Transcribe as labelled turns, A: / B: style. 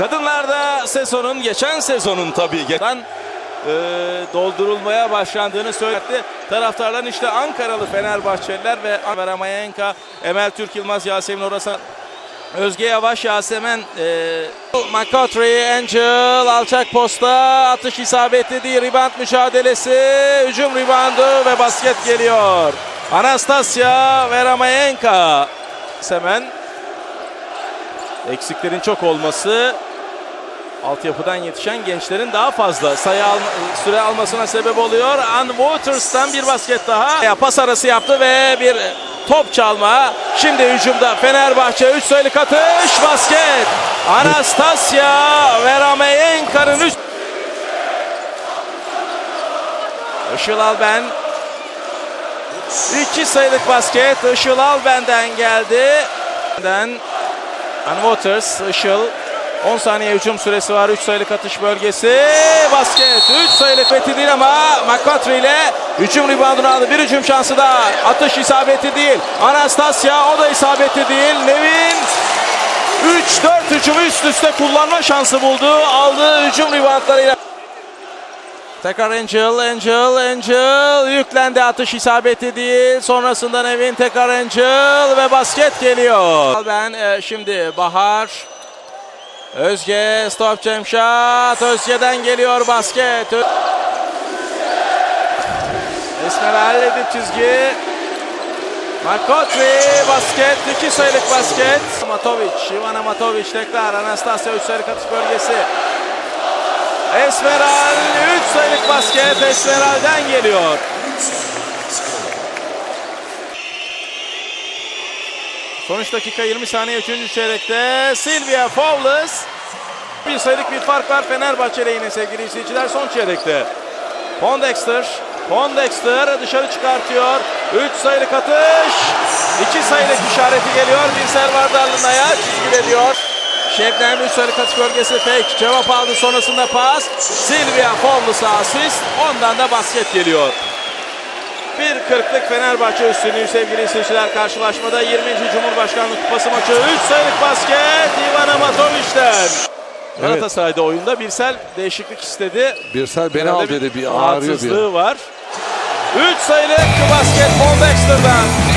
A: Kadınlarda sezonun geçen sezonun tabii geçen e, doldurulmaya başlandığını söyledi. Taraftarların işte Ankaralı Fenerbahçeliler ve Veramayenka, Emel Türk Yılmaz, Yasemin Orasan, Özge Yavaş, Yasemen, e, McCautry, Angel, alçak posta, atış isabetli değil, rebound mücadelesi, hücum reboundu ve basket geliyor. Anastasia Veramayenka. Semen eksiklerin çok olması altyapıdan yetişen gençlerin daha fazla sayı alma, süre almasına sebep oluyor. Ann Waters'tan bir basket daha. Ya, Pas arası yaptı ve bir top çalma. Şimdi hücumda Fenerbahçe 3 sayılık atış basket. Anastasia Verameyenka'nın üst Işıl Alben 2 sayılık basket Işıl Alben'den geldi. Ann Waters, Işıl 10 saniye hücum süresi var. 3 sayılık atış bölgesi. Basket. 3 sayılık beti değil ama McCautry ile hücum reboundunu aldı. Bir hücum şansı daha. Atış isabeti değil. Anastasia o da isabeti değil. Nevin 3-4 hücumu üst üste kullanma şansı buldu. Aldığı hücum reboundlarıyla. Tekrar Angel, Angel, Angel yüklendi atış isabeti değil. Sonrasında Nevin tekrar Angel ve basket geliyor. Ben e, şimdi Bahar Özge stop shot. Özge'den geliyor basket. Esmeral edip çizgi. Markotri basket. iki sayılık basket. Matovic. Ivana Matovic tekrar. Anastasia 3 sayılık atış bölgesi. Esmeral 3 sayılık basket. Esmeral'den geliyor. Sonuç dakika 20 saniye 3. çeyrekte Silvia Fowles. Bir sayılık bir fark var Fenerbahçe yine sevgili izleyiciler son çeyrekte. Pondexter, Pondexter dışarı çıkartıyor. 3 sayılık atış. 2 sayılık işareti geliyor. Dirsel Vardarlı'nın ayağı çizgide diyor. Şebnem 3 sayılık atış bölgesi fake. Cevap aldı sonrasında pas. Silvia Fowles'a asist. Ondan da basket geliyor. Bir kırklık Fenerbahçe üstünlüğü sevgili izleyiciler karşılaşmada 20. Cumhurbaşkanlık Kupası maçı 3 sayılık basket Ivana Matovic'ten. Galatasaray'da oyunda Birsel değişiklik istedi.
B: Birsel beni
A: Herhalde
B: al dedi bir ağrıyor bir.
A: var. 3 sayılık basket Paul Dexter'dan.